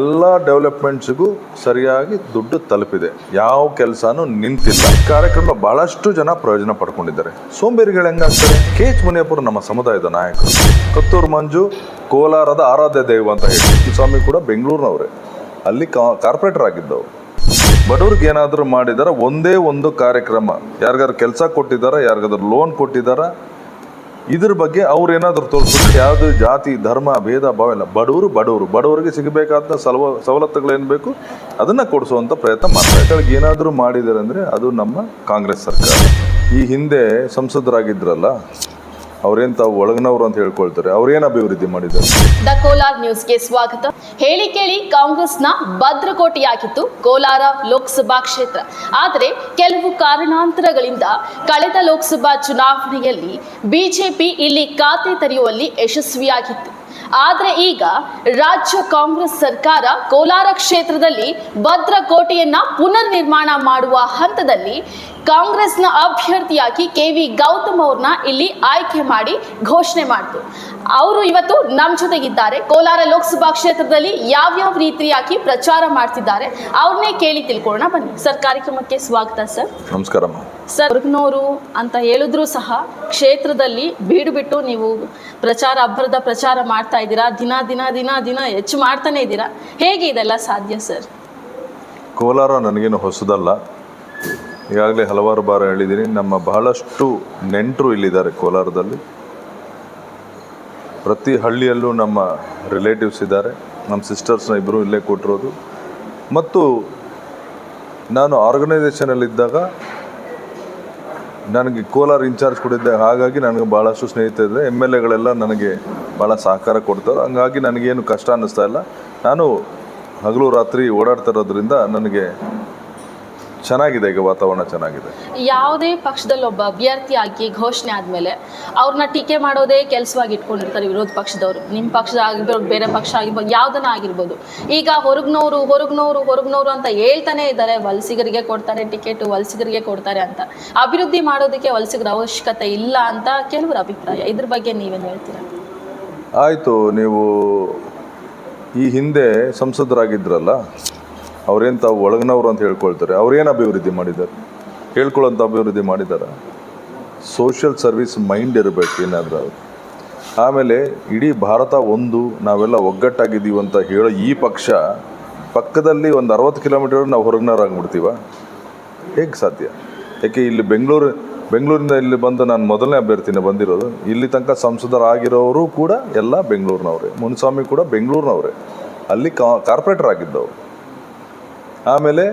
ಎಲ್ಲ ಡೆವಲಪ್ಮೆಂಟ್ಸ್ಗೂ ಸರಿಯಾಗಿ ದುಡ್ಡು ತಲುಪಿದೆ. ಯಾವ ಕೆಲಸನೂ ನಿಂತಿಲ್ಲ. ಕಾರ್ಯಕ್ರಮ ಬಹಳಷ್ಟು ಜನ ಪ್ರಯೋಜನ ಪಡ್ಕೊಂಡಿದ್ದಾರೆ. ಸೋಂಬೇರಿಗಳು ಹೆಂಗಾಗ್ತಾರೆ? ಕೆ ಎಚ್ ಮುನಿಯಪ್ಪರು ನಮ್ಮ ಸಮುದಾಯದ ನಾಯಕರು. ಕತ್ತೂರು ಮಂಜು, ಕೋಲಾರದ ಆರಾಧ್ಯ ದೈವ ಅಂತ ಹೇಳಿ. ಸ್ವಾಮಿ ಕೂಡ ಬೆಂಗಳೂರಿನವರೇ. ಅಲ್ಲಿ ಕಾರ್ಪೊರೇಟರ್ ಆಗಿದ್ದವರು. ಬಡವ್ರಿಗೆ ಏನಾದರೂ ಮಾಡಿದಾರ, ಒಂದೇ ಒಂದು ಕಾರ್ಯಕ್ರಮ. ಯಾರಿಗಾದ್ರು ಕೆಲಸ ಕೊಟ್ಟಿದ್ದಾರ ಯಾರಿಗಾದ್ರು ಲೋನ್ ಕೊಟ್ಟಿದ್ದಾರ ಇದ್ರ ಬಗ್ಗೆ ಅವ್ರು ಏನಾದರೂ ತೋರಿಸ್ಬೇಕು ಯಾವುದು ಜಾತಿ, ಧರ್ಮ, ಭೇದ, ಭಾವ ಇಲ್ಲ. ಬಡವರು ಬಡವರು. ಬಡವರಿಗೆ ಸಿಗಬೇಕಾದ ಸಲವ, ಸವಲತ್ತುಗಳೇನು ಬೇಕು? ಅದನ್ನ ಕೊಡಿಸುವಂಥ ಪ್ರಯತ್ನ ಮಾಡ್ತಾರೆ. ಏನಾದರೂ ಮಾಡಿದಾರೆ ಅಂದ್ರೆ ಅದು ನಮ್ಮ ಕಾಂಗ್ರೆಸ್ ಸರ್ಕಾರ. ಈ ಹಿಂದೆ ಸಂಸದರಾಗಿದ್ರಲ್ಲ ಅವ್ರೇನ್ ತಾವು ಒಳಗಿನವರು ಅಂತ ಹೇಳ್ಕೊಳ್ತಾರೆ. ಅವ್ರೇನು ಅಭಿವೃದ್ಧಿ ಮಾಡಿದ್ದಾರೆ? ದ ಕೋಲಾರ್ ನ್ಯೂಸ್ಗೆ ಸ್ವಾಗತ. ಹೇಳಿ ಕೇಳಿ, ಕಾಂಗ್ರೆಸ್ನ ಭದ್ರಕೋಟೆಯಾಗಿತ್ತು ಕೋಲಾರ ಲೋಕಸಭಾ ಕ್ಷೇತ್ರ. ಆದರೆ ಕೆಲವು ಕಾರಣಾಂತರಗಳಿಂದ ಕಳೆದ ಲೋಕಸಭಾ ಚುನಾವಣೆಯಲ್ಲಿ ಬಿಜೆಪಿ ಇಲ್ಲಿ ಖಾತೆ ತೆರೆಯುವಲ್ಲಿ ಯಶಸ್ವಿಯಾಗಿತ್ತು. ಆದರೆ ಈಗ ರಾಜ್ಯ ಕಾಂಗ್ರೆಸ್ ಸರ್ಕಾರ ಕೋಲಾರ ಕ್ಷೇತ್ರದಲ್ಲಿ ಭದ್ರಕೋಟೆಯನ್ನ ಪುನರ್ ನಿರ್ಮಾಣ ಮಾಡುವ ಹಂತದಲ್ಲಿ ಕಾಂಗ್ರೆಸ್ನ ಅಭ್ಯರ್ಥಿಯಾಗಿ ಕೆ ವಿ ಗೌತಮ್ ಅವ್ರನ್ನ ಇಲ್ಲಿ ಆಯ್ಕೆ ಮಾಡಿ ಘೋಷಣೆ ಮಾಡಿತು. ಅವರು ಇವತ್ತು ನಮ್ಮ ಜೊತೆಗಿದ್ದಾರೆ. ಕೋಲಾರ ಲೋಕಸಭಾ ಕ್ಷೇತ್ರದಲ್ಲಿ ಯಾವ್ಯಾವ ರೀತಿಯಾಗಿ ಪ್ರಚಾರ ಮಾಡ್ತಿದ್ದಾರೆ ಅವ್ರನ್ನೇ ಕೇಳಿ ತಿಳ್ಕೊಳ್ಳೋಣ. ಬನ್ನಿ. ಸರ್ ಕಾರ್ಯಕ್ರಮಕ್ಕೆ ಸ್ವಾಗತ ಸರ್. ನಮಸ್ಕಾರ ಸರ್ ಹೊರಗ್ನೋರು ಅಂತ ಹೇಳಿದ್ರು ಸಹ ಕ್ಷೇತ್ರದಲ್ಲಿ ಬೀಡು ಬಿಟ್ಟು ನೀವು ಪ್ರಚಾರ ಅಬ್ಬರದ ಪ್ರಚಾರ ಮಾಡ್ತಾ ಇದ್ದೀರಾ? ದಿನ ದಿನ ದಿನ ದಿನ ಹೆಚ್ಚು ಮಾಡ್ತಾನೆ ಇದ್ದೀರಾ? ಹೇಗೆ ಇದೆಲ್ಲ ಸಾಧ್ಯ ಸರ್? ಕೋಲಾರ ನನಗೇನು ಹೊಸದಲ್ಲ. ಈಗಾಗಲೇ ಹಲವಾರು ಬಾರ ಹೇಳಿದ್ದೀನಿ, ನಮ್ಮ ಬಹಳಷ್ಟು ನೆಂಟರು ಇಲ್ಲಿದ್ದಾರೆ ಕೋಲಾರದಲ್ಲಿ. ಪ್ರತಿ ಹಳ್ಳಿಯಲ್ಲೂ ನಮ್ಮ ರಿಲೇಟಿವ್ಸ್ ಇದ್ದಾರೆ, ನಮ್ಮ ಸಿಸ್ಟರ್ಸ್ನ ಇಬ್ಬರು ಇಲ್ಲೇ ಕೊಟ್ಟಿರೋದು ಮತ್ತು ನಾನು ಆರ್ಗನೈಸೇಷನಲ್ಲಿದ್ದಾಗ ನನಗೆ ಕೋಲಾರ ಇನ್ಚಾರ್ಜ್ ಕೊಟ್ಟಿದ್ದೆ, ಹಾಗಾಗಿ ನನಗೆ ಭಾಳಷ್ಟು ಸ್ನೇಹಿತರಿದ್ದರೆ ಎಂ ಎಲ್ ಎಗಳೆಲ್ಲ ನನಗೆ ಭಾಳ ಸಹಕಾರ ಕೊಡ್ತಾರೆ. ಹಂಗಾಗಿ ನನಗೇನು ಕಷ್ಟ ಅನ್ನಿಸ್ತಾ ಇಲ್ಲ. ನಾನು ಹಗಲು ರಾತ್ರಿ ಓಡಾಡ್ತಾ ಇರೋದ್ರಿಂದ ನನಗೆ ಚೆನ್ನಾಗಿದೆ ಈಗ ವಾತಾವರಣ ಚೆನ್ನಾಗಿದೆ. ಯಾವುದೇ ಪಕ್ಷದಲ್ಲಿ ಒಬ್ಬ ಅಭ್ಯರ್ಥಿಯಾಗಿ ಘೋಷಣೆ ಆದಮೇಲೆ ಅವ್ರನ್ನ ಟೀಕೆ ಮಾಡೋದೇ ಕೆಲಸವಾಗಿ ಇಟ್ಕೊಂಡಿರ್ತಾರೆ ವಿರೋಧ ಪಕ್ಷದವರು. ನಿಮ್ಮ ಪಕ್ಷದ ಆಗಿರ್ಬೋದು ಬೇರೆ ಪಕ್ಷ ಆಗಿರ್ಬೋದು ಯಾವುದನ್ನ ಆಗಿರ್ಬೋದು. ಈಗ ಹೊರಗ್ನವರು ಹೊರಗ್ನೋರು ಹೊರಗ್ನೋರು ಅಂತ ಹೇಳ್ತಾನೆ ಇದ್ದಾರೆ. ವಲಸಿಗರಿಗೆ ಕೊಡ್ತಾರೆ ಟಿಕೆಟ್ ವಲಸಿಗರಿಗೆ ಕೊಡ್ತಾರೆ ಅಂತ. ಅಭಿವೃದ್ಧಿ ಮಾಡೋದಕ್ಕೆ ವಲಸಿಗರ ಅವಶ್ಯಕತೆ ಇಲ್ಲ ಅಂತ ಕೆಲವರ ಅಭಿಪ್ರಾಯ. ಇದ್ರ ಬಗ್ಗೆ ನೀವೇನು ಹೇಳ್ತೀರಾ? ಆಯಿತು ನೀವು ಈ ಹಿಂದೆ ಸಂಸದರಾಗಿದ್ರಲ್ಲ ಅವ್ರೇನು ತಾವು ಒಳಗಿನವರು ಅಂತ ಹೇಳ್ಕೊಳ್ತಾರೆ. ಅವ್ರೇನು ಅಭಿವೃದ್ಧಿ ಮಾಡಿದ್ದಾರೆ? ಹೇಳ್ಕೊಳ್ಳೋಂಥ ಅಭಿವೃದ್ಧಿ ಮಾಡಿದ್ದಾರೆ ಸೋಷಿಯಲ್ ಸರ್ವಿಸ್ ಮೈಂಡ್ ಇರಬೇಕು ಏನಾದರೂ. ಅವರು ಆಮೇಲೆ ಇಡೀ ಭಾರತ ಒಂದು, ನಾವೆಲ್ಲ ಒಗ್ಗಟ್ಟಾಗಿದ್ದೀವಿ ಅಂತ ಹೇಳೋ ಈ ಪಕ್ಷ ಪಕ್ಕದಲ್ಲಿ ಒಂದು ಅರವತ್ತು ಕಿಲೋಮೀಟರ್ ನಾವು ಹೊರಗಿನವ್ರಾಗ್ಬಿಡ್ತೀವ? ಹೇಗೆ ಸಾಧ್ಯ? ಯಾಕೆ ಇಲ್ಲಿ ಬೆಂಗಳೂರು, ಬೆಂಗಳೂರಿಂದ ಇಲ್ಲಿ ಬಂದು ನಾನು ಮೊದಲನೇ ಅಭ್ಯರ್ಥಿನೇ ಬಂದಿರೋದು. ಇಲ್ಲಿ ತನಕ ಸಂಸದರಾಗಿರೋರು ಕೂಡ ಎಲ್ಲ ಬೆಂಗಳೂರಿನವ್ರೆ. ಮುನಿಸ್ವಾಮಿ ಕೂಡ ಬೆಂಗಳೂರಿನವ್ರೆ. ಅಲ್ಲಿ ಕಾರ್ಪೊರೇಟರ್ ಆಗಿದ್ದವರು. ಆಮೇಲೆ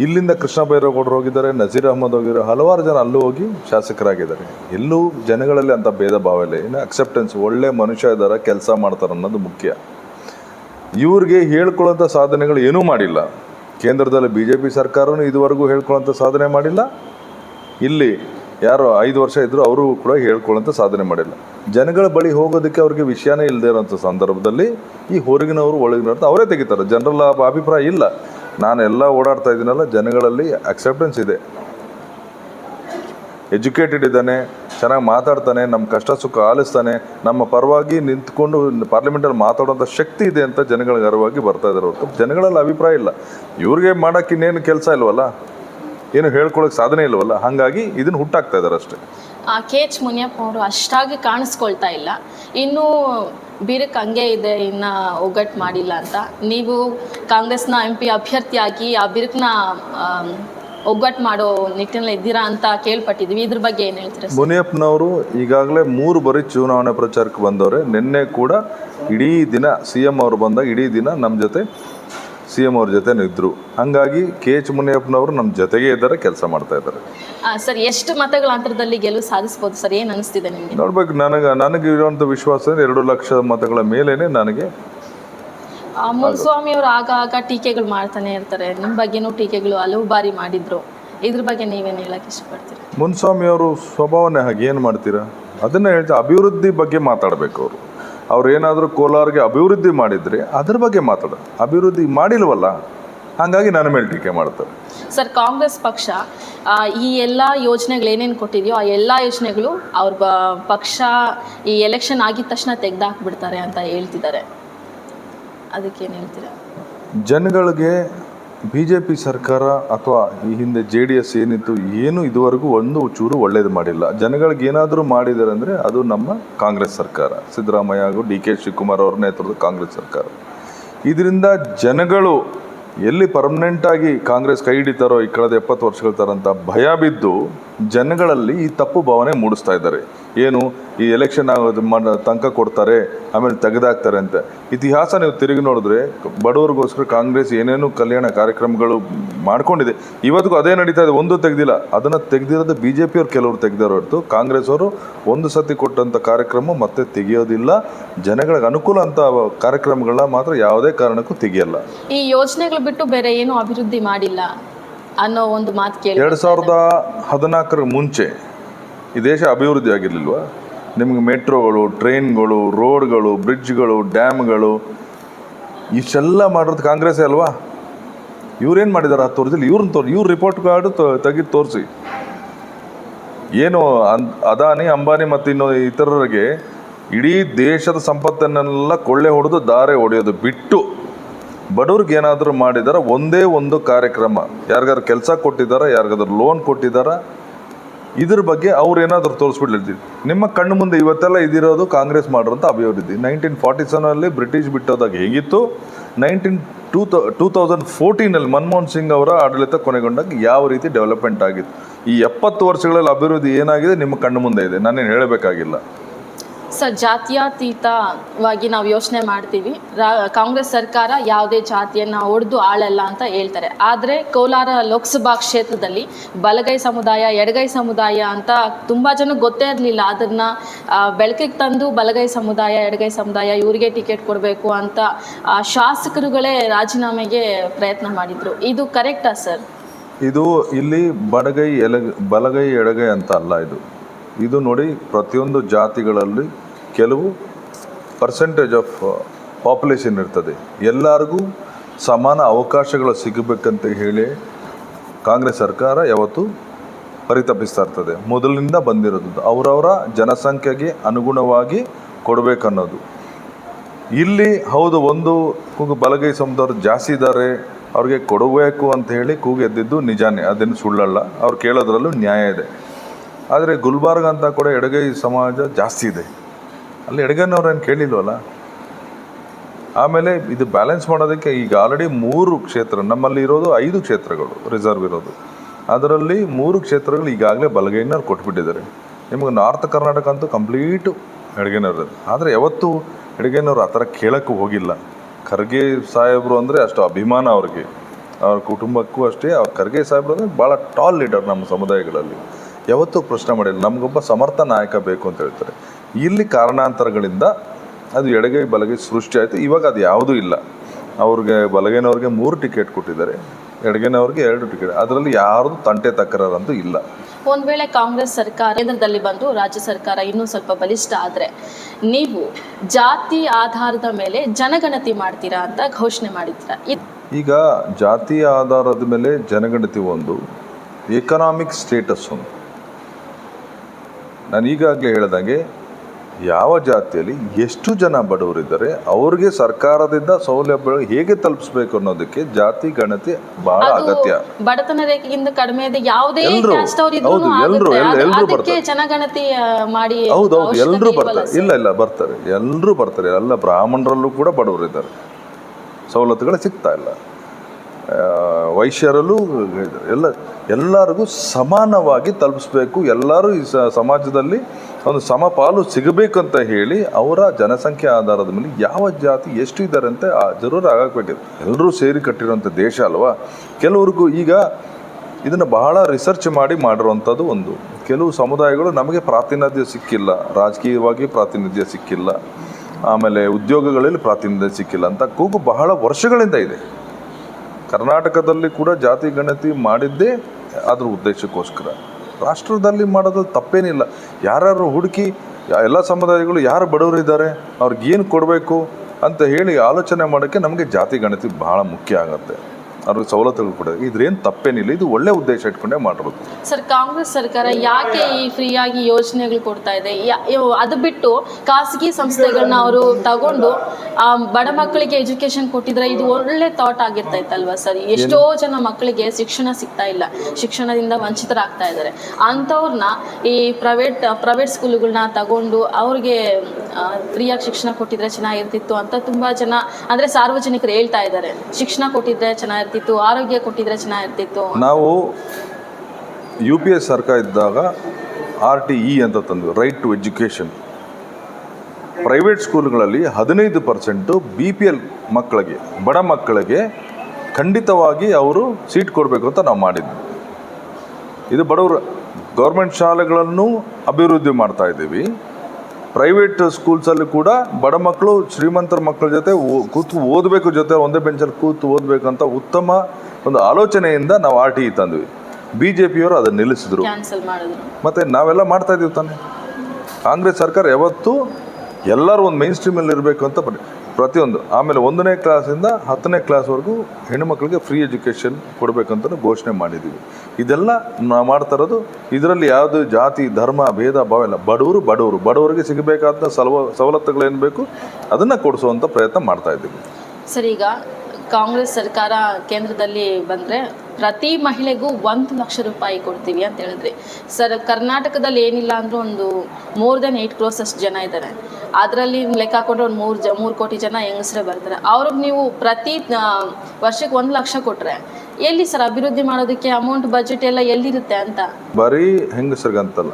ಇಲ್ಲಿಂದ ಕೃಷ್ಣ ಬೈರೇಗೌಡರು ಹೋಗಿದ್ದಾರೆ, ನಜೀರ್ ಅಹಮದ್ ಹೋಗಿದ್ದಾರೆ, ಹಲವಾರು ಜನ ಅಲ್ಲೂ ಹೋಗಿ ಶಾಸಕರಾಗಿದ್ದಾರೆ. ಎಲ್ಲೂ ಜನಗಳಲ್ಲಿ ಅಂತ ಭೇದ ಭಾವ ಇಲ್ಲ. ಇನ್ನು ಅಕ್ಸೆಪ್ಟೆನ್ಸ್ ಒಳ್ಳೆ ಮನುಷ್ಯ ಇದ್ದಾರೆ, ಕೆಲಸ ಮಾಡ್ತಾರೆ ಅನ್ನೋದು ಮುಖ್ಯ. ಇವ್ರಿಗೆ ಹೇಳ್ಕೊಳ್ಳೋಂಥ ಸಾಧನೆಗಳು ಏನೂ ಮಾಡಿಲ್ಲ. ಕೇಂದ್ರದಲ್ಲಿ ಬಿ ಜೆ ಪಿ ಸರ್ಕಾರವೂ ಇದುವರೆಗೂ ಹೇಳ್ಕೊಳ್ಳೋಂಥ ಸಾಧನೆ ಮಾಡಿಲ್ಲ. ಇಲ್ಲಿ ಯಾರು ಐದು ವರ್ಷ ಇದ್ದರೂ ಅವರು ಕೂಡ ಹೇಳ್ಕೊಳ್ಳೋಂಥ ಸಾಧನೆ ಮಾಡಿಲ್ಲ. ಜನಗಳ ಬಳಿ ಹೋಗೋದಕ್ಕೆ ಅವ್ರಿಗೆ ವಿಷಯನೇ ಇಲ್ಲದೆ ಇರೋಂಥ ಸಂದರ್ಭದಲ್ಲಿ ಈ ಹೊರಗಿನವರು ಒಳಗಿನವ್ರು ಅವರೇ ತೆಗಿತಾರೆ. ಜನರಲ್ಲ ಅಭಿಪ್ರಾಯ ಇಲ್ಲ. ನಾನು ಎಲ್ಲ ಓಡಾಡ್ತಾ ಇದ್ದೀನಲ್ಲ, ಜನಗಳಲ್ಲಿ ಅಕ್ಸೆಪ್ಟೆನ್ಸ್ ಇದೆ. ಎಜುಕೇಟೆಡ್ ಇದ್ದಾನೆ, ಚೆನ್ನಾಗಿ ಮಾತಾಡ್ತಾನೆ ನಮ್ಮ ಕಷ್ಟ ಸುಖ ಆಲಿಸ್ತಾನೆ, ನಮ್ಮ ಪರವಾಗಿ ನಿಂತ್ಕೊಂಡು ಪಾರ್ಲಿಮೆಂಟಲ್ಲಿ ಮಾತಾಡೋಂಥ ಶಕ್ತಿ ಇದೆ ಅಂತ ಜನಗಳಿಗೆ ಅರವಾಗಿ ಬರ್ತಾ ಇದ್ದಾರೆ ಹೊರತು. ಜನಗಳಲ್ಲಿ ಅಭಿಪ್ರಾಯ ಇಲ್ಲ. ಇವ್ರಿಗೆ ಮಾಡೋಕ್ಕೆ ಇನ್ನೇನು ಕೆಲಸ ಇಲ್ವಲ್ಲ? ಏನು ಹೇಳ್ಕೊಳಕ್ ಸಾಧನೆ ಇಲ್ವಲ್ಲ? ಹಾಗಾಗಿ ಇದನ್ನು ಹುಟ್ಟಾಗ್ತಾ ಇದ್ದಾರೆ ಅಷ್ಟೇ. ಕೆ ಎಚ್ ಮುನಿಯಪ್ಪ ಅವರು ಅಷ್ಟಾಗಿ ಕಾಣಿಸ್ಕೊಳ್ತಾ ಇಲ್ಲ. ಇನ್ನೂ ಬೀರಕ್ ಹಂಗೆ ಇದೆ ಇನ್ನು ಒಗ್ಗಟ್ಟು ಮಾಡಿಲ್ಲ ಅಂತ. ನೀವು ಕಾಂಗ್ರೆಸ್ನ ಎಂ ಪಿ ಅಭ್ಯರ್ಥಿಯಾಗಿ ಆ ಬಿರುಕನ್ನ ಒಗ್ಗಟ್ಟು ಮಾಡೋ ನಿಟ್ಟಿನಲ್ಲಿ ಇದ್ದೀರಾ ಅಂತ ಕೇಳ್ಪಟ್ಟಿದ್ವಿ. ಇದ್ರ ಬಗ್ಗೆ ಏನು ಹೇಳ್ತೀರಾ ಮುನಿಯಪ್ಪನವರು ಈಗಾಗಲೇ ಮೂರು ಬಾರಿ ಚುನಾವಣೆ ಪ್ರಚಾರಕ್ಕೆ ಬಂದವ್ರೆ. ನಿನ್ನೆ ಕೂಡ ಇಡೀ ದಿನ ಸಿ ಎಂ ಅವರು ಬಂದಾಗ ಇಡೀ ದಿನ ನಮ್ಮ ಜೊತೆ ಸಿ ಎಂ ಅವ್ರ ಜೊತೆ ಇದ್ರು. ಹಂಗಾಗಿ ಕೆ ಎಚ್ ಮುನಿಯಪ್ಪನವರು ನಮ್ಮ ಜೊತೆಗೆ ಇದ್ದಾರೆ ಕೆಲಸ ಮಾಡ್ತಾ ಇದ್ದಾರೆ. ಸರ್ ಎಷ್ಟು ಮತಗಳ ಅಂತರದಲ್ಲಿ ಗೆಲುವು ಸಾಧಿಸಬಹುದು ಸರ್? ಏನು ಅನಿಸ್ತಿದೆ ನಿಮಗೆ? ನೋಡ್ಬೇಕು ನನಗೆ ನನಗೆ ಇರುವಂಥ ವಿಶ್ವಾಸ ಎರಡು ಲಕ್ಷ ಮತಗಳ ಮೇಲೇನೆ ನನಗೆ ಮುನ್ಸ್ವಾಮಿ ಅವರು ಆಗಾಗ ಟೀಕೆಗಳು ಮಾಡ್ತಾನೆ ಇರ್ತಾರೆ. ನಿಮ್ಮ ಬಗ್ಗೆನೂ ಟೀಕೆಗಳು ಹಲವು ಬಾರಿ ಮಾಡಿದ್ರು. ಇದ್ರ ಬಗ್ಗೆ ನೀವೇನು ಹೇಳಕ್ಕೆ ಇಷ್ಟಪಡ್ತೀರಾ? ಮುನ್ಸ್ವಾಮಿ ಅವರು ಸ್ವಭಾವನೆ ಹಾಗೆ ಏನು ಮಾಡ್ತೀರಾ? ಅದನ್ನ ಹೇಳ್ತಾ ಅಭಿವೃದ್ಧಿ ಬಗ್ಗೆ ಮಾತಾಡಬೇಕು ಅವರು. ಅವ್ರು ಏನಾದರೂ ಕೋಲಾರ್ಗೆ ಅಭಿವೃದ್ಧಿ ಮಾಡಿದರೆ ಅದ್ರ ಬಗ್ಗೆ ಮಾತಾಡ. ಅಭಿವೃದ್ಧಿ ಮಾಡಿಲ್ವಲ್ಲ ಹಾಗಾಗಿ ನನ್ನ ಮೇಲೆ ಟೀಕೆ ಮಾಡ್ತಾರೆ. ಸರ್ ಕಾಂಗ್ರೆಸ್ ಪಕ್ಷ ಈ ಎಲ್ಲ ಯೋಜನೆಗಳು ಏನೇನು ಕೊಟ್ಟಿದೆಯೋ ಆ ಎಲ್ಲ ಯೋಜನೆಗಳು ಅವ್ರ ಪಕ್ಷ ಈ ಎಲೆಕ್ಷನ್ ಆಗಿದ ತಕ್ಷಣ ತೆಗೆದಾಕ್ಬಿಡ್ತಾರೆ ಅಂತ ಹೇಳ್ತಿದ್ದಾರೆ. ಅದಕ್ಕೇನು ಹೇಳ್ತೀರಾ? ಜನಗಳಿಗೆ ಬಿ ಜೆ ಪಿ ಸರ್ಕಾರ ಅಥವಾ ಈ ಹಿಂದೆ ಜೆ ಡಿ ಎಸ್ ಏನಿತ್ತು, ಏನು ಇದುವರೆಗೂ ಒಂದು ಚೂರು ಒಳ್ಳೇದು ಮಾಡಿಲ್ಲ. ಜನಗಳಿಗೆ ಏನಾದರೂ ಮಾಡಿದ್ದಾರೆ ಅಂದರೆ ಅದು ನಮ್ಮ ಕಾಂಗ್ರೆಸ್ ಸರ್ಕಾರ. ಸಿದ್ದರಾಮಯ್ಯ ಹಾಗೂ ಡಿ ಕೆ ಶಿವಕುಮಾರ್ ಅವ್ರ ನೇತೃತ್ವದ ಕಾಂಗ್ರೆಸ್ ಸರ್ಕಾರ. ಇದರಿಂದ ಜನಗಳು ಎಲ್ಲಿ ಪರ್ಮನೆಂಟಾಗಿ ಕಾಂಗ್ರೆಸ್ ಕೈ ಹಿಡಿತಾರೋ ಈ ಕಳೆದ ಎಪ್ಪತ್ತು ವರ್ಷಗಳ ಥರ ಅಂತ ಭಯ ಬಿದ್ದು ಜನಗಳಲ್ಲಿ ಈ ತಪ್ಪು ಭಾವನೆ ಮೂಡಿಸ್ತಾ ಇದ್ದಾರೆ. ಏನು ಈ ಎಲೆಕ್ಷನ್ ತನಕ ಕೊಡ್ತಾರೆ ಆಮೇಲೆ ತೆಗೆದಾಕ್ತಾರೆ ಅಂತ. ಇತಿಹಾಸ ನೀವು ತಿರುಗಿ ನೋಡಿದ್ರೆ ಬಡವರಿಗೋಸ್ಕರ ಕಾಂಗ್ರೆಸ್ ಏನೇನು ಕಲ್ಯಾಣ ಕಾರ್ಯಕ್ರಮಗಳು ಮಾಡ್ಕೊಂಡಿದೆ. ಇವತ್ತಿಗೂ ಅದೇ ನಡೀತಾ ಇದೆ ಒಂದು ತೆಗೆದಿಲ್ಲ. ಅದನ್ನು ತೆಗೆದಿರೋದು ಬಿ ಜೆ ಪಿಯವ್ರು ಕೆಲವರು ತೆಗ್ದಾರೋ ಹೊರತು ಕಾಂಗ್ರೆಸ್ ಅವರು ಒಂದು ಸತಿ ಕೊಟ್ಟಂಥ ಕಾರ್ಯಕ್ರಮ ಮತ್ತೆ ತೆಗೆಯೋದಿಲ್ಲ. ಜನಗಳಿಗೆ ಅನುಕೂಲ ಅಂತ ಕಾರ್ಯಕ್ರಮಗಳನ್ನ ಮಾತ್ರ ಯಾವುದೇ ಕಾರಣಕ್ಕೂ ತೆಗೆಯಲ್ಲ. ಈ ಯೋಜನೆಗಳು ಬಿಟ್ಟು ಬೇರೆ ಏನು ಅಭಿವೃದ್ಧಿ ಮಾಡಿಲ್ಲ ಅನ್ನೋ ಒಂದು ಮಾತು ಕೇಳಿ ಎರಡು ಸಾವಿರದ ಹದಿನಾಲ್ಕರ ಮುಂಚೆ ಈ ದೇಶ ಅಭಿವೃದ್ಧಿ ಆಗಿರಲಿಲ್ವಾ? ನಿಮಗೆ ಮೆಟ್ರೋಗಳು, ಟ್ರೈನ್ಗಳು, ರೋಡ್ಗಳು, ಬ್ರಿಡ್ಜ್ಗಳು, ಡ್ಯಾಮ್ಗಳು, ಇಷ್ಟೆಲ್ಲ ಮಾಡಿರೋದು ಕಾಂಗ್ರೆಸ್ಸೇ ಅಲ್ವಾ? ಇವ್ರೇನು ಮಾಡಿದ್ದಾರೆ ಹತ್ತು ವರ್ಷದಲ್ಲಿ ಇವ್ರನ್ನ ತೋರ್, ಇವ್ರ ರಿಪೋರ್ಟ್ ಕಾರ್ಡು ತೆಗೆದು ತೋರಿಸಿ. ಏನು ಅನ್, ಅದಾನಿ, ಅಂಬಾನಿ ಮತ್ತು ಇನ್ನು, ಇತರರಿಗೆ ಇಡೀ ದೇಶದ ಸಂಪತ್ತನ್ನೆಲ್ಲ ಕೊಳ್ಳೆ ಹೊಡೆದು ದಾರೆ ಹೊಡೆಯೋದು ಬಿಟ್ಟು ಬಡವ್ರಿಗೆ ಏನಾದರೂ ಮಾಡಿದಾರ ಒಂದೇ ಒಂದು ಕಾರ್ಯಕ್ರಮ. ಯಾರಿಗಾದ್ರು ಕೆಲಸ ಕೊಟ್ಟಿದ್ದಾರಾ ಯಾರಿಗಾದ್ರು ಲೋನ್ ಕೊಟ್ಟಿದ್ದಾರಾ ಇದ್ರ ಬಗ್ಗೆ ಅವ್ರು ಏನಾದರೂ ತೋರಿಸ್ಬಿಡ್ಲಿರ್ತೀವಿ ನಿಮ್ಮ ಕಣ್ಣು ಮುಂದೆ ಇವತ್ತೆಲ್ಲ ಇದಿರೋದು ಕಾಂಗ್ರೆಸ್ ಮಾಡಿರೋಂಥ ಅಭಿವೃದ್ಧಿ. ನೈನ್ಟೀನ್ ಫಾರ್ಟಿ ಸೆವೆನಲ್ಲಿ ಬ್ರಿಟಿಷ್ ಬಿಟ್ಟೋದಾಗ ಹೇಗಿತ್ತು? Nineteen two thou two thousand ಫೋರ್ಟೀನಲ್ಲಿ Manmohan Singh ಅವರ ಆಡಳಿತ ಕೊನೆಗೊಂಡಾಗ ಯಾವ ರೀತಿ ಡೆವಲಪ್ಮೆಂಟ್ ಆಗಿತ್ತು? ಈ ಎಪ್ಪತ್ತು ವರ್ಷಗಳಲ್ಲಿ ಅಭಿವೃದ್ಧಿ ಏನಾಗಿದೆ? ನಿಮ್ಮ ಕಣ್ಣು ಮುಂದೆ ಇದೆ. ನಾನೇನು ಹೇಳಬೇಕಾಗಿಲ್ಲ. ಸರ್ ಜಾತ್ಯತೀತವಾಗಿ ನಾವು ಯೋಚನೆ ಮಾಡ್ತೀವಿ. ರಾ, ಕಾಂಗ್ರೆಸ್ ಸರ್ಕಾರ ಯಾವುದೇ ಜಾತಿಯನ್ನು ಒಡೆದು ಆಳಲ್ಲ ಅಂತ ಹೇಳ್ತಾರೆ. ಆದರೆ ಕೋಲಾರ ಲೋಕಸಭಾ ಕ್ಷೇತ್ರದಲ್ಲಿ ಬಲಗೈ ಸಮುದಾಯ, ಎಡಗೈ ಸಮುದಾಯ ಅಂತ ತುಂಬ ಜನಕ್ಕೆ ಗೊತ್ತೇ ಇರಲಿಲ್ಲ. ಅದನ್ನು ಬೆಳಕಿಗೆ ತಂದು ಬಲಗೈ ಸಮುದಾಯ, ಎಡಗೈ ಸಮುದಾಯ ಇವರಿಗೆ ಟಿಕೆಟ್ ಕೊಡಬೇಕು ಅಂತ ಶಾಸಕರುಗಳೇ ರಾಜೀನಾಮೆಗೆ ಪ್ರಯತ್ನ ಮಾಡಿದರು. ಇದು ಕರೆಕ್ಟಾ ಸರ್? ಇದು ಇಲ್ಲಿ ಬಡಗೈ ಎಲ ಬಲಗೈ, ಎಡಗೈ ಅಂತ ಅಲ್ಲ ಇದು. ಇದು ನೋಡಿ ಪ್ರತಿಯೊಂದು ಜಾತಿಗಳಲ್ಲಿ ಕೆಲವು ಪರ್ಸೆಂಟೇಜ್ ಆಫ್ ಪಾಪ್ಯುಲೇಷನ್ ಇರ್ತದೆ. ಎಲ್ಲರಿಗೂ ಸಮಾನ ಅವಕಾಶಗಳು ಸಿಗಬೇಕಂತ ಹೇಳಿ ಕಾಂಗ್ರೆಸ್ ಸರ್ಕಾರ ಯಾವತ್ತು ಪರಿತಪಿಸ್ತಾ ಇರ್ತದೆ. ಮೊದಲಿನಿಂದ ಬಂದಿರೋದು ಅವರವರ ಜನಸಂಖ್ಯೆಗೆ ಅನುಗುಣವಾಗಿ ಕೊಡಬೇಕನ್ನೋದು. ಇಲ್ಲಿ ಹೌದು, ಒಂದು ಕೂಗು ಬಲಗೈ ಸಮುದಾಯರು ಜಾಸ್ತಿ ಇದ್ದಾರೆ, ಅವ್ರಿಗೆ ಕೊಡಬೇಕು ಅಂತ ಹೇಳಿ ಕೂಗು ಎದ್ದಿದ್ದು ನಿಜಾನೇ. ಅದೇನು ಸುಳ್ಳಲ್ಲ. ಅವ್ರು ಕೇಳೋದ್ರಲ್ಲೂ ನ್ಯಾಯ ಇದೆ. ಆದರೆ ಗುಲ್ಬರ್ಗ ಅಂತ ಕೂಡ ಎಡಗೈ ಸಮಾಜ ಜಾಸ್ತಿ ಇದೆ. ಅಲ್ಲಿ ಎಡಗನ್ನವ್ರೇನು ಕೇಳಿಲ್ವಲ್ಲ? ಆಮೇಲೆ ಇದು ಬ್ಯಾಲೆನ್ಸ್ ಮಾಡೋದಕ್ಕೆ ಈಗ ಆಲ್ರೆಡಿ ಮೂರು ಕ್ಷೇತ್ರ, ನಮ್ಮಲ್ಲಿ ಇರೋದು ಐದು ಕ್ಷೇತ್ರಗಳು ರಿಸರ್ವ್ ಇರೋದು. ಅದರಲ್ಲಿ ಮೂರು ಕ್ಷೇತ್ರಗಳು ಈಗಾಗಲೇ ಬಲಗೈನವ್ರು ಕೊಟ್ಬಿಟ್ಟಿದ್ದಾರೆ. ನಿಮಗೆ ನಾರ್ತ್ ಕರ್ನಾಟಕ ಅಂತೂ ಕಂಪ್ಲೀಟು ಎಡಗೇನವ್ರದ್ದು. ಆದರೆ ಯಾವತ್ತೂ ಎಡಗೈನವ್ರು ಆ ಥರ ಕೇಳೋಕ್ಕೂ ಹೋಗಿಲ್ಲ. ಖರ್ಗೆ ಸಾಹೇಬರು ಅಂದರೆ ಅಷ್ಟು ಅಭಿಮಾನ ಅವ್ರಿಗೆ. ಅವ್ರ ಕುಟುಂಬಕ್ಕೂ ಅಷ್ಟೇ, ಅವ್ರ ಖರ್ಗೆ ಸಾಹೇಬರು ಅಂದರೆ ಭಾಳ ಟಾಲ್ ಲೀಡರ್ ನಮ್ಮ ಸಮುದಾಯಗಳಲ್ಲಿ. ಯಾವತ್ತೂ ಪ್ರಶ್ನೆ ಮಾಡಿಲ್ಲ. ನಮಗೊಬ್ಬ ಸಮರ್ಥ ನಾಯಕ ಬೇಕು ಅಂತ ಹೇಳ್ತಾರೆ. ಇಲ್ಲಿ ಕಾರಣಾಂತರಗಳಿಂದ ಅದು ಎಡಗೈ ಬಲಗೈ ಸೃಷ್ಟಿ ಆಯಿತು. ಇವಾಗ ಅದು ಯಾವುದೂ ಇಲ್ಲ. ಅವ್ರಿಗೆ ಬಲಗೈನವ್ರಿಗೆ ಮೂರು ಟಿಕೆಟ್ ಕೊಟ್ಟಿದ್ದಾರೆ. ಎಡಗೈನವ್ರಿಗೆ ಎರಡು ಟಿಕೆಟ್. ಅದರಲ್ಲಿ ಯಾರ್ದು ತಂಟೆ ತಕರಾರಂತೂ ಇಲ್ಲ. ಒಂದು ವೇಳೆ ಕಾಂಗ್ರೆಸ್ ಸರ್ಕಾರ ಕೇಂದ್ರದಲ್ಲಿ ಬಂದು ರಾಜ್ಯ ಸರ್ಕಾರ ಇನ್ನೂ ಸ್ವಲ್ಪ ಬಲಿಷ್ಠ ಆದರೆ ನೀವು ಜಾತಿ ಆಧಾರದ ಮೇಲೆ ಜನಗಣತಿ ಮಾಡ್ತೀರಾ ಅಂತ ಘೋಷಣೆ ಮಾಡಿದ್ದೀರಾ? ಇದ್- ಈಗ ಜಾತಿ ಆಧಾರದ ಮೇಲೆ ಜನಗಣತಿ ಒಂದು ಎಕನಾಮಿಕ್ ಸ್ಟೇಟಸ್ ಒಂದು. ನಾನು ಈಗಾಗಲೇ ಹೇಳಿದಾಗೆ ಯಾವ ಜಾತಿಯಲ್ಲಿ ಎಷ್ಟು ಜನ ಬಡವರಿದ್ದಾರೆ ಅವ್ರಿಗೆ ಸರ್ಕಾರದಿಂದ ಸೌಲಭ್ಯಗಳು ಹೇಗೆ ತಲುಪಿಸ್ಬೇಕು ಅನ್ನೋದಕ್ಕೆ ಜಾತಿ ಗಣತಿ ಬಹಳ ಅಗತ್ಯ. ಬಡತನ ರೇಖೆಗಿಂತ ಕಡಿಮೆ ಇದೆ. ಯಾವುದೇ ಹೌದು, ಎಲ್ಲರೂ ಎಲ್ಲರೂ ಬರ್ತಾರೆ. ಜನಗಣತಿ ಮಾಡಿ ಹೌದು ಹೌದು ಎಲ್ಲರೂ ಬರ್ತಾರೆ. ಇಲ್ಲ ಇಲ್ಲ ಬರ್ತಾರೆ. ಎಲ್ಲರೂ ಬರ್ತಾರೆ. ಎಲ್ಲ ಬ್ರಾಹ್ಮಣರಲ್ಲೂ ಕೂಡ ಬಡವರಿದ್ದಾರೆ. ಸವಲತ್ತುಗಳು ಸಿಗ್ತಾ ಇಲ್ಲ. ವೈಶ್ಯರಲ್ಲೂ ಎಲ್ಲ, ಎಲ್ಲರಿಗೂ ಸಮಾನವಾಗಿ ತಲುಪಿಸ್ಬೇಕು. ಎಲ್ಲರೂ ಈ ಸಮಾಜದಲ್ಲಿ ಒಂದು ಸಮಪಾಲು ಸಿಗಬೇಕಂತ ಹೇಳಿ ಅವರ ಜನಸಂಖ್ಯೆ ಆಧಾರದ ಮೇಲೆ ಯಾವ ಜಾತಿ ಎಷ್ಟು ಇದ್ದಾರೆ ಅಂತ ಜರೂರು ಆಗಬೇಕಿದೆ ಎಲ್ಲರೂ ಸೇರಿ ಕಟ್ಟಿರುವಂಥ ದೇಶ ಅಲ್ವಾ? ಕೆಲವ್ರಿಗೂ ಈಗ ಇದನ್ನು ಬಹಳ ರಿಸರ್ಚ್ ಮಾಡಿ ಮಾಡಿರುವಂಥದ್ದು ಒಂದು. ಕೆಲವು ಸಮುದಾಯಗಳು ನಮಗೆ ಪ್ರಾತಿನಿಧ್ಯ ಸಿಕ್ಕಿಲ್ಲ. ರಾಜಕೀಯವಾಗಿ ಪ್ರಾತಿನಿಧ್ಯ ಸಿಕ್ಕಿಲ್ಲ. ಆಮೇಲೆ ಉದ್ಯೋಗಗಳಲ್ಲಿ ಪ್ರಾತಿನಿಧ್ಯ ಸಿಕ್ಕಿಲ್ಲ ಅಂತ ಕೂಗು ಬಹಳ ವರ್ಷಗಳಿಂದ ಇದೆ. ಕರ್ನಾಟಕದಲ್ಲಿ ಕೂಡ ಜಾತಿ ಗಣತಿ ಮಾಡಿದ್ದೇ ಅದ್ರ ಉದ್ದೇಶಕ್ಕೋಸ್ಕರ. ರಾಷ್ಟ್ರದಲ್ಲಿ ಮಾಡೋದು ತಪ್ಪೇನಿಲ್ಲ. ಯಾರ್ಯಾರು ಹುಡುಕಿ, ಎಲ್ಲ ಸಮುದಾಯಗಳು ಯಾರು ಬಡವರಿದ್ದಾರೆ ಅವ್ರಿಗೆ ಏನು ಕೊಡಬೇಕು ಅಂತ ಹೇಳಿ ಆಲೋಚನೆ ಮಾಡೋಕ್ಕೆ ನಮಗೆ ಜಾತಿ ಗಣತಿ ಬಹಳ ಮುಖ್ಯ ಆಗುತ್ತೆ. ಅವ್ರಿಗೆ ಸವಲತ್ತುಗಳು ಕೊಡೋದು. ಇದ್ರೇನು ತಪ್ಪೇನಿಲ್ಲ. ಇದು ಒಳ್ಳೆ ಉದ್ದೇಶ ಇಟ್ಕೊಂಡೇ ಮಾಡಿರೋದು ಸರ್ ಕಾಂಗ್ರೆಸ್ ಸರ್ಕಾರ ಯಾಕೆ ಈ ಫ್ರೀಯಾಗಿ ಯೋಜನೆಗಳು ಕೊಡ್ತಾ ಇದೆ? ಅದು ಬಿಟ್ಟು ಖಾಸಗಿ ಸಂಸ್ಥೆಗಳನ್ನ ಅವರು ತಗೊಂಡು ಬಡ ಮಕ್ಕಳಿಗೆ ಎಜುಕೇಶನ್ ಕೊಟ್ಟಿದ್ರೆ ಇದು ಒಳ್ಳೆ ಥಾಟ್ ಆಗಿರ್ತೈತಲ್ವಾ ಸರ್? ಎಷ್ಟೋ ಜನ ಮಕ್ಕಳಿಗೆ ಶಿಕ್ಷಣ ಸಿಗ್ತಾ ಇಲ್ಲ. ಶಿಕ್ಷಣದಿಂದ ವಂಚಿತರಾಗ್ತಾ ಇದ್ದಾರೆ. ಅಂಥವ್ರನ್ನ ಈ ಪ್ರೈವೇಟ್ ಪ್ರೈವೇಟ್ ಸ್ಕೂಲ್ಗಳನ್ನ ತಗೊಂಡು ಅವ್ರಿಗೆ ಫ್ರೀಯಾಗಿ ಶಿಕ್ಷಣ ಕೊಟ್ಟಿದ್ರೆ ಚೆನ್ನಾಗಿರ್ತಿತ್ತು ಅಂತ ತುಂಬ ಜನ, ಅಂದರೆ ಸಾರ್ವಜನಿಕರು ಹೇಳ್ತಾ ಇದ್ದಾರೆ. ಶಿಕ್ಷಣ ಕೊಟ್ಟಿದ್ರೆ ಚೆನ್ನಾಗಿರ್ತಿತ್ತು, ಆರೋಗ್ಯ ಕೊಟ್ಟಿದ್ರೆ ಚೆನ್ನಾಗಿರ್ತಿತ್ತು. ನಾವು ಯು ಪಿ ಎಸ್ ಸರ್ಕಾರ ಇದ್ದಾಗ ಆರ್ ಟಿ ಇ ಅಂತ ತಂದ್ವಿ ರೈಟ್ ಟು ಎಜುಕೇಷನ್ ಪ್ರೈವೇಟ್ ಸ್ಕೂಲ್ಗಳಲ್ಲಿ ಹದಿನೈದು ಪರ್ಸೆಂಟು ಬಿ ಪಿ ಎಲ್ ಮಕ್ಕಳಿಗೆ, ಬಡ ಮಕ್ಕಳಿಗೆ ಖಂಡಿತವಾಗಿ ಅವರು ಸೀಟ್ ಕೊಡಬೇಕು ಅಂತ ನಾವು ಮಾಡಿದ್ವಿ. ಇದು ಬಡವರು ಗೌರ್ಮೆಂಟ್ ಶಾಲೆಗಳನ್ನು ಅಭಿವೃದ್ಧಿ ಮಾಡ್ತಾ ಇದ್ದೀವಿ. ಪ್ರೈವೇಟ್ ಸ್ಕೂಲ್ಸಲ್ಲಿ ಕೂಡ ಬಡ ಮಕ್ಕಳು ಶ್ರೀಮಂತರ ಮಕ್ಕಳ ಜೊತೆ ಕೂತು ಓದಬೇಕು ಜೊತೆ ಒಂದೇ ಬೆಂಚಲ್ಲಿ ಕೂತು ಓದಬೇಕಂತ ಉತ್ತಮ ಒಂದು ಆಲೋಚನೆಯಿಂದ ನಾವು ಆರ್ ಟಿ ಇ ತಂದ್ವಿ. ಬಿ ಜೆ ಪಿಯವರು ಅದನ್ನು ನಿಲ್ಲಿಸಿದ್ರು ಮತ್ತು ನಾವೆಲ್ಲ ಮಾಡ್ತಾ ಇದೀವಿ ತಾನೆ. ಕಾಂಗ್ರೆಸ್ ಸರ್ಕಾರ ಯಾವತ್ತೂ ಎಲ್ಲರೂ ಒಂದು ಮೈನ್ ಸ್ಟ್ರೀಮಲ್ಲಿ ಇರಬೇಕು ಅಂತ ಬರೀ ಪ್ರತಿಯೊಂದು. ಆಮೇಲೆ ಒಂದನೇ ಕ್ಲಾಸಿಂದ ಹತ್ತನೇ ಕ್ಲಾಸ್ವರೆಗೂ ಹೆಣ್ಣುಮಕ್ಳಿಗೆ ಫ್ರೀ ಎಜುಕೇಷನ್ ಕೊಡಬೇಕಂತ ಘೋಷಣೆ ಮಾಡಿದ್ದೀವಿ. ಇದೆಲ್ಲ ನಾವು ಮಾಡ್ತಾ ಇರೋದು, ಇದರಲ್ಲಿ ಯಾವುದು ಜಾತಿ, ಧರ್ಮ, ಭೇದ, ಭಾವ ಇಲ್ಲ. ಬಡವರು ಬಡವರು. ಬಡವರಿಗೆ ಸಿಗಬೇಕಾದ ಸಲವ, ಸವಲತ್ತುಗಳೇನು ಬೇಕು? ಅದನ್ನು ಕೊಡಿಸುವಂಥ ಪ್ರಯತ್ನ ಮಾಡ್ತಾ ಇದ್ದೀವಿ. ಸರ್, ಈಗ ಕಾಂಗ್ರೆಸ್ ಸರ್ಕಾರ ಕೇಂದ್ರದಲ್ಲಿ ಬಂದರೆ ಪ್ರತಿ ಮಹಿಳೆಗೂ ಒಂದು ಲಕ್ಷ ರೂಪಾಯಿ ಕೊಡ್ತೀವಿ ಅಂತ ಹೇಳಿದ್ರಿ. ಸರ್, ಕರ್ನಾಟಕದಲ್ಲಿ ಏನಿಲ್ಲ ಅಂದರೂ ಒಂದು ಮೋರ್ ದೆನ್ ಏಯ್ಟ್ ಕ್ರೋರ್ಸ್ ಅಷ್ಟು ಜನ ಇದ್ದಾರೆ. ಅದರಲ್ಲಿ ಲೆಕ್ಕ ಹಾಕೊಂಡ್ರೆ ಒಂದು ಮೂರು ಜ, ಮೂರು ಕೋಟಿ ಜನ ಹೆಂಗಸರೇ ಬರ್ತಾರೆ. ಅವ್ರಿಗೆ ನೀವು ಪ್ರತಿ ವರ್ಷಕ್ಕೆ ಒಂದು ಲಕ್ಷ ಕೊಟ್ಟರೆ ಎಲ್ಲಿ ಸರ್ ಅಭಿವೃದ್ಧಿ ಮಾಡೋದಕ್ಕೆ ಅಮೌಂಟ್ ಬಜೆಟ್ ಎಲ್ಲ ಎಲ್ಲಿರುತ್ತೆ ಅಂತ? ಬರೀ ಹೆಂಗಸರಿಗಂತಲ್ಲ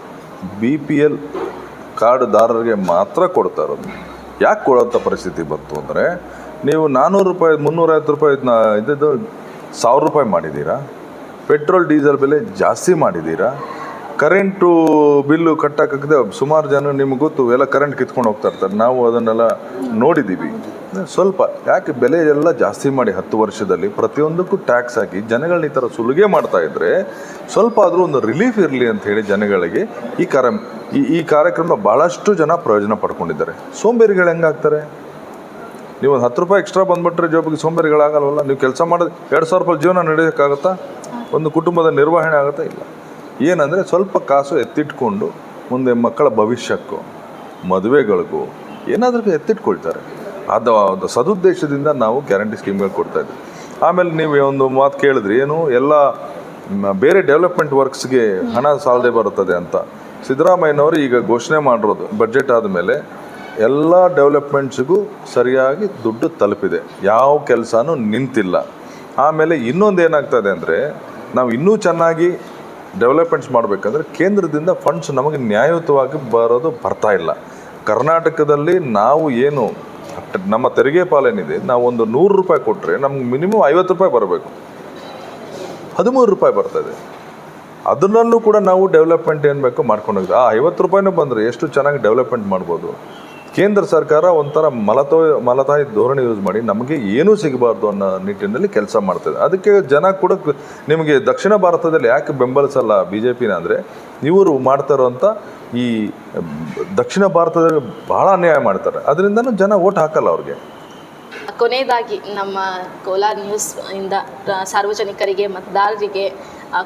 ಬಿ ಪಿ ಎಲ್ ಕಾರ್ಡ್ದಾರರಿಗೆ ಮಾತ್ರ ಕೊಡ್ತಾ ಇರೋದು. ಯಾಕೆ ಕೊಡೋಂಥ ಪರಿಸ್ಥಿತಿ ಬಂತು ಅಂದರೆ, ನೀವು ನಾನ್ನೂರು ರೂಪಾಯಿ, ಮುನ್ನೂರೈವತ್ತು ರೂಪಾಯಿ ಇದ್ದದ್ದು ಸಾವಿರ ರೂಪಾಯಿ ಮಾಡಿದ್ದೀರಾ? ಪೆಟ್ರೋಲ್, ಡೀಸೆಲ್ ಬೆಲೆ ಜಾಸ್ತಿ ಮಾಡಿದ್ದೀರಾ? ಕರೆಂಟು ಬಿಲ್ಲು ಕಟ್ಟೋಕ್ಕಾಗದೆ ಸುಮಾರು ಜನ ನಿಮ್ಗೆ ಗೊತ್ತು, ಎಲ್ಲ ಕರೆಂಟ್ ಕಿತ್ಕೊಂಡು ಹೋಗ್ತಾ ಇರ್ತಾರೆ. ನಾವು ಅದನ್ನೆಲ್ಲ ನೋಡಿದ್ದೀವಿ. ಸ್ವಲ್ಪ, ಯಾಕೆ ಬೆಲೆ ಎಲ್ಲ ಜಾಸ್ತಿ ಮಾಡಿ ಹತ್ತು ವರ್ಷದಲ್ಲಿ ಪ್ರತಿಯೊಂದಕ್ಕೂ ಟ್ಯಾಕ್ಸ್ ಹಾಕಿ ಜನಗಳನ್ನ ಈ ಥರ ಸುಲಿಗೆ ಮಾಡ್ತಾ ಇದ್ರೆ ಸ್ವಲ್ಪ ಆದರೂ ಒಂದು ರಿಲೀಫ್ ಇರಲಿ ಅಂತ ಹೇಳಿ ಜನಗಳಿಗೆ ಈ ಕಾರ್ಯ, ಈ ಈ ಕಾರ್ಯಕ್ರಮ ಭಾಳಷ್ಟು ಜನ ಪ್ರಯೋಜನ ಪಡ್ಕೊಂಡಿದ್ದಾರೆ. ಸೋಂಬೇರಿಗಳು ಹೆಂಗಾಗ್ತಾರೆ ನೀವು ಒಂದು ಹತ್ತು ರೂಪಾಯಿ ಎಕ್ಸ್ಟ್ರಾ ಬಂದ್ಬಿಟ್ರೆ ಜೋಬಿಗೆ ಸೋಂಬೇರಿಗಳಾಗಲ್ವಲ್ಲ? ನೀವು ಕೆಲಸ ಮಾಡೋದು ಎರಡು ಸಾವಿರ ರೂಪಾಯಿ ಜೀವನ ನಡೆಯೋಕ್ಕಾಗುತ್ತಾ? ಒಂದು ಕುಟುಂಬದ ನಿರ್ವಹಣೆ ಆಗುತ್ತಾ ಇಲ್ಲ? ಏನಂದರೆ ಸ್ವಲ್ಪ ಕಾಸು ಎತ್ತಿಟ್ಕೊಂಡು ಮುಂದೆ ಮಕ್ಕಳ ಭವಿಷ್ಯಕ್ಕೂ, ಮದುವೆಗಳಿಗೂ ಏನಾದರೂ ಎತ್ತಿಟ್ಕೊಳ್ತಾರೆ. ಅದು ಸದುದ್ದೇಶದಿಂದ ನಾವು ಗ್ಯಾರಂಟಿ ಸ್ಕೀಮ್ಗಳು ಕೊಡ್ತಾ ಇದ್ದೀವಿ. ಆಮೇಲೆ ನೀವು ಒಂದು ಮಾತು ಕೇಳಿದ್ರಿ, ಏನು ಎಲ್ಲ ಬೇರೆ ಡೆವಲಪ್ಮೆಂಟ್ ವರ್ಕ್ಸ್ಗೆ ಹಣ ಸಾಲದೆ ಬರುತ್ತದೆ ಅಂತ. ಸಿದ್ದರಾಮಯ್ಯನವರು ಈಗ ಘೋಷಣೆ ಮಾಡಿರೋದು ಬಜೆಟ್ ಆದಮೇಲೆ ಎಲ್ಲ ಡೆವಲಪ್ಮೆಂಟ್ಸಿಗೂ ಸರಿಯಾಗಿ ದುಡ್ಡು ತಲುಪಿದೆ. ಯಾವ ಕೆಲಸನೂ ನಿಂತಿಲ್ಲ. ಆಮೇಲೆ ಇನ್ನೊಂದು ಏನಾಗ್ತದೆ ಅಂದರೆ, ನಾವು ಇನ್ನೂ ಚೆನ್ನಾಗಿ ಡೆವಲಪ್ಮೆಂಟ್ಸ್ ಮಾಡಬೇಕಂದ್ರೆ ಕೇಂದ್ರದಿಂದ ಫಂಡ್ಸ್ ನಮಗೆ ನ್ಯಾಯಯುತವಾಗಿ ಬರೋದು ಬರ್ತಾ ಇಲ್ಲ. ಕರ್ನಾಟಕದಲ್ಲಿ ನಾವು ಏನು, ನಮ್ಮ ತೆರಿಗೆ ಪಾಲನಿದೆ ನಾವು ಒಂದು ನೂರು ರೂಪಾಯಿ ಕೊಟ್ಟರೆ ನಮ್ಗೆ ಮಿನಿಮಮ್ ಐವತ್ತು ರೂಪಾಯಿ ಬರಬೇಕು. ಹದಿಮೂರು ರೂಪಾಯಿ ಬರ್ತದೆ ಅದರಲ್ಲೂ ಕೂಡ ನಾವು ಡೆವಲಪ್ಮೆಂಟ್ ಏನು ಬೇಕೋ ಮಾಡ್ಕೊಂಡು ಆ ಐವತ್ತು ರೂಪಾಯಿನೂ ಬಂದರೆ ಎಷ್ಟು ಚೆನ್ನಾಗಿ ಡೆವಲಪ್ಮೆಂಟ್ ಮಾಡ್ಬೋದು? ಕೇಂದ್ರ ಸರ್ಕಾರ ಒಂಥರ ಮಲತೋ ಮಲತಾಯಿ ಧೋರಣೆ ಯೂಸ್ ಮಾಡಿ ನಮಗೆ ಏನೂ ಸಿಗಬಾರ್ದು ಅನ್ನೋ ನಿಟ್ಟಿನಲ್ಲಿ ಕೆಲಸ ಮಾಡ್ತದೆ. ಅದಕ್ಕೆ ಜನ ಕೂಡ ನಿಮಗೆ ದಕ್ಷಿಣ ಭಾರತದಲ್ಲಿ ಯಾಕೆ ಬೆಂಬಲಿಸಲ್ಲ ಬಿ ಜೆ ಪಿನ ಅಂದರೆ ಇವರು ಮಾಡ್ತಾ ಈ ದಕ್ಷಿಣ ಭಾರತದಲ್ಲಿ ಬಹಳ ಅನ್ಯಾಯ ಮಾಡ್ತಾರೆ. ಅದರಿಂದನೂ ಜನ ಓಟ್ ಹಾಕಲ್ಲ ಅವ್ರಿಗೆ. ಕೊನೆಯದಾಗಿ ನಮ್ಮ ಕೋಲಾರ ನ್ಯೂಸ್ ಇಂದ ಸಾರ್ವಜನಿಕರಿಗೆ ಮತದಾರರಿಗೆ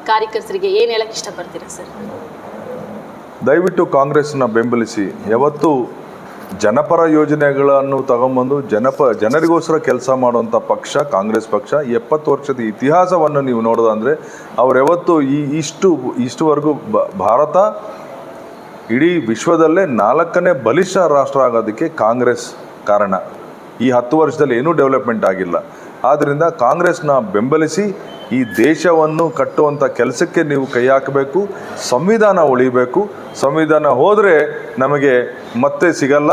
ಕಾರ್ಯಕರ್ತರಿಗೆ ಏನು ಹೇಳಕ್ಕೆ ಇಷ್ಟಪಡ್ತೀರಾ ಸರ್? ದಯವಿಟ್ಟು ಕಾಂಗ್ರೆಸ್ನ ಬೆಂಬಲಿಸಿ. ಯಾವತ್ತೂ ಜನಪರ ಯೋಜನೆಗಳನ್ನು ತಗೊಂಬಂದು ಜನಪ, ಜನರಿಗೋಸ್ಕರ ಕೆಲಸ ಮಾಡುವಂಥ ಪಕ್ಷ, ಕಾಂಗ್ರೆಸ್ ಪಕ್ಷ ಎಪ್ಪತ್ತು ವರ್ಷದ ಇತಿಹಾಸವನ್ನು ನೀವು ನೋಡೋದಂದರೆ ಅವ್ರು ಯಾವತ್ತೂ ಈ ಇಷ್ಟು, ಇಷ್ಟುವರೆಗೂ ಭಾರತ ಇಡೀ ವಿಶ್ವದಲ್ಲೇ ನಾಲ್ಕನೇ ಬಲಿಷ್ಠ ರಾಷ್ಟ್ರ ಆಗೋದಕ್ಕೆ ಕಾಂಗ್ರೆಸ್ ಕಾರಣ. ಈ ಹತ್ತು ವರ್ಷದಲ್ಲಿ ಏನೂ ಡೆವಲಪ್ಮೆಂಟ್ ಆಗಿಲ್ಲ. ಆದ್ದರಿಂದ ಕಾಂಗ್ರೆಸ್ನ ಬೆಂಬಲಿಸಿ ಈ ದೇಶವನ್ನು ಕಟ್ಟುವಂಥ ಕೆಲಸಕ್ಕೆ ನೀವು ಕೈ ಹಾಕಬೇಕು, ಸಂವಿಧಾನ ಉಳಿಬೇಕು. ಸಂವಿಧಾನ ಹೋದರೆ ನಮಗೆ ಮತ್ತೆ ಸಿಗಲ್ಲ.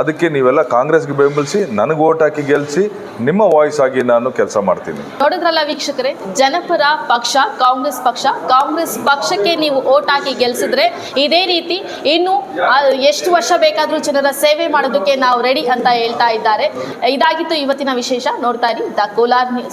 ಅದಕ್ಕೆ ನೀವೆಲ್ಲ ಕಾಂಗ್ರೆಸ್ಗೆ ಬೆಂಬಲಿಸಿ, ನನಗೆ ಓಟ್ ಹಾಕಿ ಗೆಲ್ಲಿಸಿ ನಿಮ್ಮ ವಾಯ್ಸ್ ಆಗಿ ನಾನು ಕೆಲಸ ಮಾಡ್ತೀನಿ. ನೋಡಿದ್ರಲ್ಲ ವೀಕ್ಷಕರೇ, ಜನಪರ ಪಕ್ಷ, ಕಾಂಗ್ರೆಸ್ ಪಕ್ಷ, ಕಾಂಗ್ರೆಸ್ ಪಕ್ಷಕ್ಕೆ ನೀವು ಓಟ್ ಹಾಕಿ ಗೆಲ್ಸಿದ್ರೆ ಇದೇ ರೀತಿ ಇನ್ನು ಎಷ್ಟು ವರ್ಷ ಬೇಕಾದರೂ ಜನರ ಸೇವೆ ಮಾಡೋದಕ್ಕೆ ನಾವು ರೆಡಿ ಅಂತ ಹೇಳ್ತಾ ಇದ್ದಾರೆ. ಇದಾಗಿತ್ತು ಇವತ್ತಿನ ವಿಶೇಷ, ನೋಡ್ತಾ ಇರಿ, ದ ಕೋಲಾರ್ ನ್ಯೂಸ್